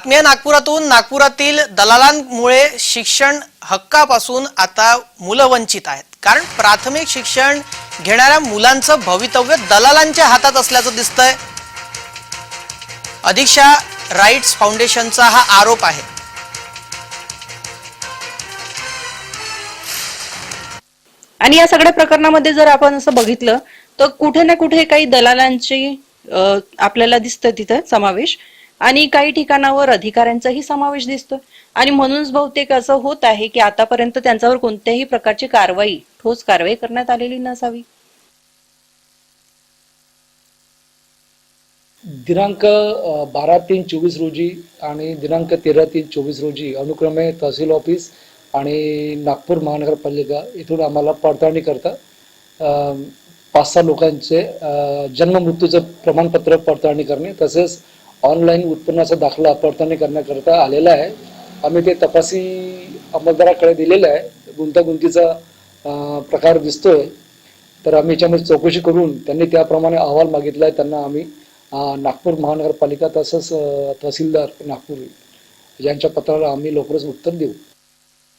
आत्मीय नागपुरातून नागपुरातील दलालांमुळे शिक्षण हक्कापासून आता मुलं वंचित आहेत. कारण प्राथमिक शिक्षण घेणाऱ्या मुलांचं भवितव्य दलालांच्या हातात असल्याचं दिसतंय. अधिक्षा राईट्स फाउंडेशनचा हा आरोप आहे. आणि या सगळ्या प्रकरणामध्ये जर आपण असं बघितलं तर कुठे ना कुठे काही दलालांची आपल्याला दिसतं तिथं समावेश. आणि काही ठिकाणावर अधिकाऱ्यांचाही समावेश दिसतोय. आणि म्हणूनच बहुतेक असं होत आहे की आतापर्यंत त्यांच्यावर कोणत्याही प्रकारची कारवाई ठोस कारवाई करण्यात आलेली नसावी. दिनांक बारा तीन चोवीस रोजी आणि दिनांक तेरा तीन चोवीस रोजी अनुक्रमे तहसील ऑफिस आणि नागपूर महानगरपालिका इथून आम्हाला पडताळणी करता पाच सहा लोकांचे जन्म जन्ममृत्यूचं प्रमाणपत्र पडताळणी करणे तसेच ऑनलाईन उत्पन्नाचा दाखला पडताळणी करण्याकरता आलेला आहे. आम्ही ते तपासी अंमलदाराकडे दिलेलं आहे. गुंतागुंतीचा प्रकार दिसतोय. तर आम्ही याच्यामध्ये चौकशी करून त्यांनी त्याप्रमाणे अहवाल मागितला आहे. त्यांना आम्ही नागपूर महानगरपालिका तसंच तहसीलदार नागपूर यांच्या पत्राला आम्ही लवकरच उत्तर देऊ.